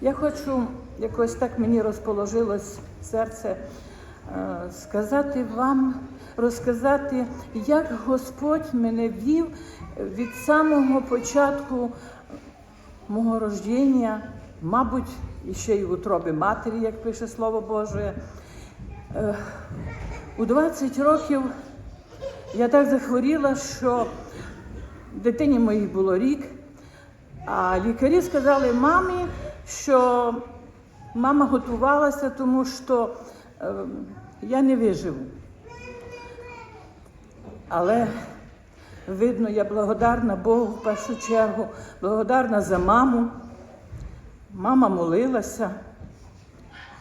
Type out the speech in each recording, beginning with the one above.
Я хочу, якось так мені розположилось серце, е, сказати вам, розказати, як Господь мене вів від самого початку мого рождення, мабуть, ще й в утробі матері, як пише Слово Боже. Е, У 20 років я так захворіла, що дитині моїй було рік, а лікарі сказали мамі, що мама готувалася, тому що е, я не виживу. Але видно, я благодарна Богу в першу чергу, благодарна за маму. Мама молилася.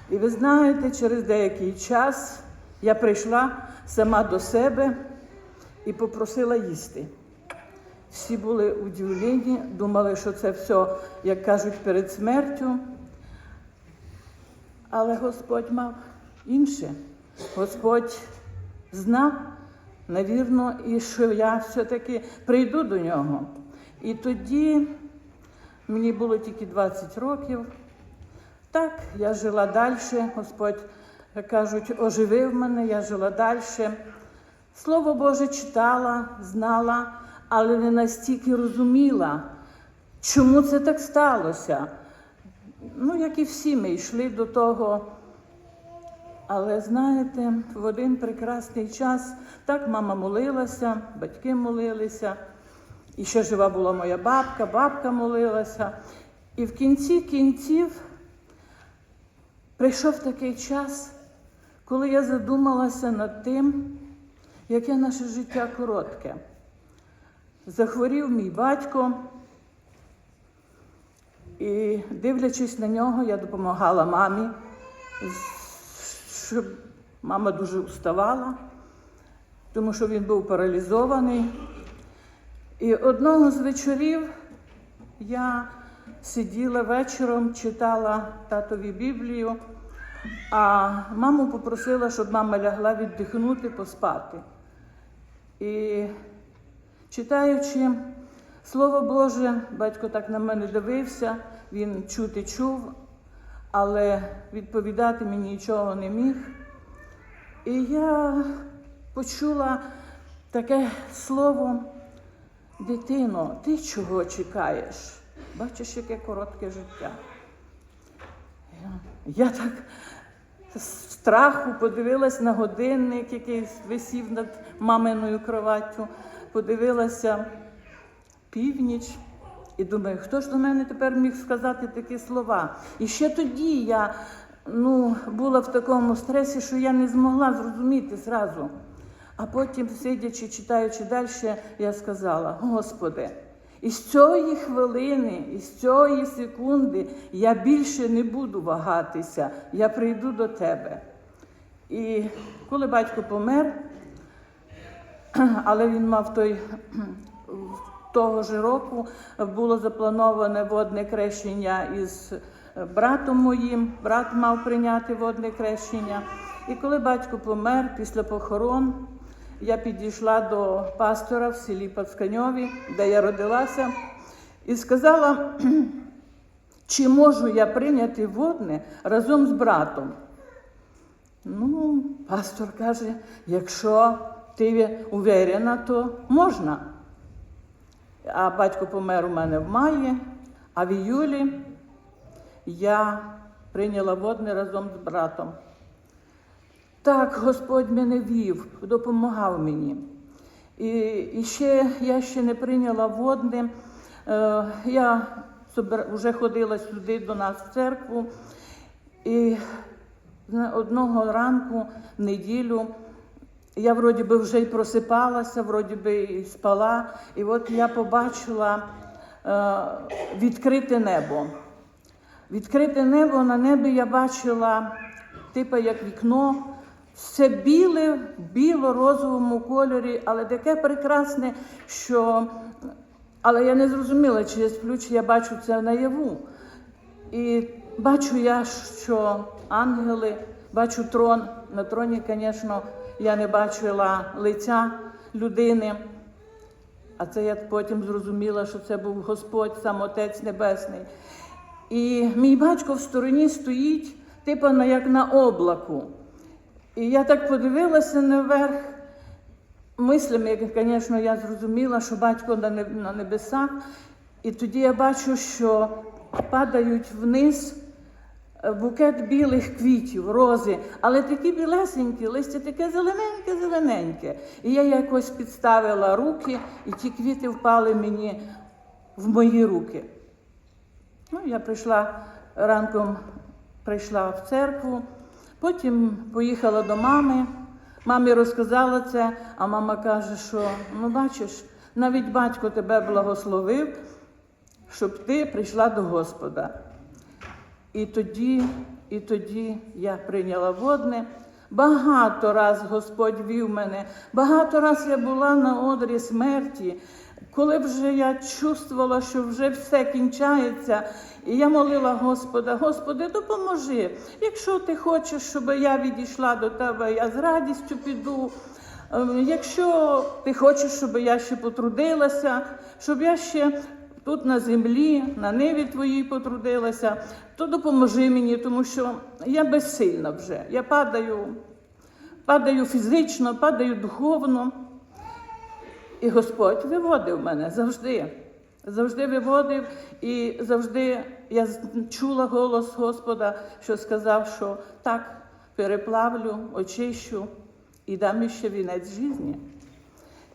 І ви знаєте, через деякий час я прийшла сама до себе і попросила їсти. Всі були удивлені, думали, що це все, як кажуть, перед смертю. Але Господь мав інше. Господь знав, навірно, і що я все-таки прийду до нього. І тоді мені було тільки 20 років. Так, я жила далі. Господь, як кажуть, оживив мене, я жила далі. Слово Боже читала, знала, але не настільки розуміла, чому це так сталося. Ну, як і всі ми йшли до того. Але знаєте, в один прекрасний час так мама молилася, батьки молилися, і ще жива була моя бабка, бабка молилася. І в кінці кінців прийшов такий час, коли я задумалася над тим, яке наше життя коротке. Захворів мій батько, і дивлячись на нього, я допомагала мамі, щоб мама дуже уставала, тому що він був паралізований. І одного з вечорів я сиділа вечором, читала татові Біблію, а маму попросила, щоб мама лягла віддихнути, поспати. І читаючи Слово Боже, батько так на мене дивився, він чути чув, але відповідати мені нічого не міг. І я почула таке слово, дитино, ти чого чекаєш? Бачиш, яке коротке життя. Я, так з страху подивилась на годинник, який висів над маминою кроваттю, подивилася північ. І думаю, хто ж до мене тепер міг сказати такі слова? І ще тоді я ну, була в такому стресі, що я не змогла зрозуміти зразу. А потім, сидячи, читаючи далі, я сказала: Господи, із цієї хвилини, із цієї секунди я більше не буду вагатися, я прийду до тебе. І коли батько помер, але він мав той того ж року було заплановане водне крещення із братом моїм. Брат мав прийняти водне крещення. І коли батько помер після похорон, я підійшла до пастора в селі Пацканьові, де я родилася, і сказала, чи можу я прийняти водне разом з братом. Ну, пастор каже, якщо ти уверена, то можна. А батько помер у мене в маї, а в іюлі я прийняла водне разом з братом. Так, Господь мене вів, допомагав мені. І, і ще я ще не прийняла водне. Е, я вже ходила сюди до нас в церкву. І одного ранку, в неділю, я вроді би вже й просипалася, вроді би і спала. І от я побачила е, відкрите небо. Відкрите небо на небі я бачила, типу як вікно, все біле, біло-розовому кольорі, але таке прекрасне, що. Але я не зрозуміла, чи я сплю, чи я бачу це наяву. І бачу я, що ангели, бачу трон. На троні, звісно, я не бачила лиця людини. А це я потім зрозуміла, що це був Господь, сам Отець Небесний. І мій батько в стороні стоїть, на- як на облаку. І я так подивилася наверх. Мислями, звісно, я зрозуміла, що батько на небесах, і тоді я бачу, що падають вниз букет білих квітів, рози, але такі білесенькі, листя таке зелененьке, зелененьке. І я якось підставила руки, і ті квіти впали мені в мої руки. Ну, я прийшла ранком, прийшла в церкву, потім поїхала до мами. Мамі розказала це, а мама каже, що ну бачиш, навіть батько тебе благословив, щоб ти прийшла до Господа. І тоді, і тоді я прийняла водне. Багато раз Господь вів мене, багато раз я була на одрі смерті, коли вже я чувствувала, що вже все кінчається. І я молила Господа, Господи, допоможи. Якщо ти хочеш, щоб я відійшла до тебе, я з радістю піду. Ем, Якщо ти хочеш, щоб я ще потрудилася, щоб я ще тут на землі, на ниві твоїй потрудилася, то допоможи мені, тому що я безсильна вже. Я падаю, падаю фізично, падаю духовно. І Господь виводив мене завжди. Завжди виводив, і завжди я чула голос Господа, що сказав, що так, переплавлю, очищу і дам ще вінець житті.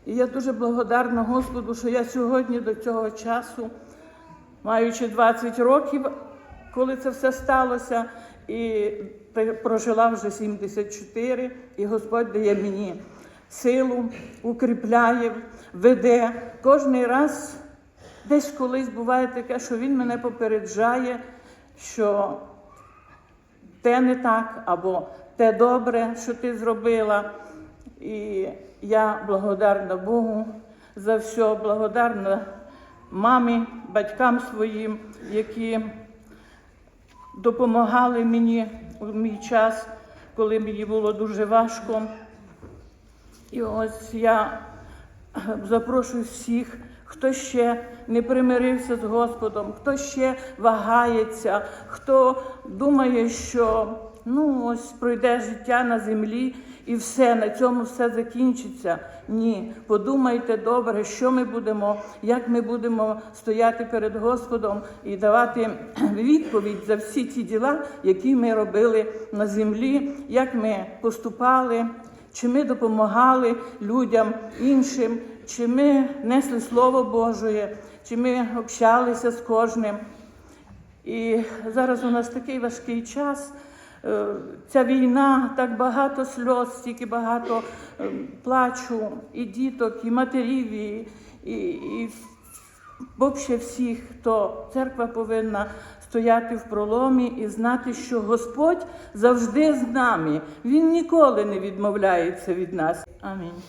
І я дуже благодарна Господу, що я сьогодні до цього часу, маючи 20 років, коли це все сталося, і прожила вже 74, і Господь дає мені силу, укріпляє, веде. Кожний раз десь колись буває таке, що він мене попереджає, що те не так, або те добре, що ти зробила. І я благодарна Богу за все, благодарна мамі, батькам своїм, які допомагали мені у мій час, коли мені було дуже важко. І ось я запрошую всіх, хто ще не примирився з Господом, хто ще вагається, хто думає, що ну ось пройде життя на землі і все, на цьому все закінчиться. Ні, подумайте добре, що ми будемо, як ми будемо стояти перед Господом і давати відповідь за всі ті діла, які ми робили на землі, як ми поступали. Чи ми допомагали людям іншим, чи ми несли Слово Божє, чи ми общалися з кожним. І зараз у нас такий важкий час. Е, Ця війна, так багато сльоз, стільки багато е, плачу, і діток, і матерів, і, і, і взагалі всіх, хто церква повинна стояти в проломі і знати, що Господь завжди з нами. Він ніколи не відмовляється від нас. Амінь.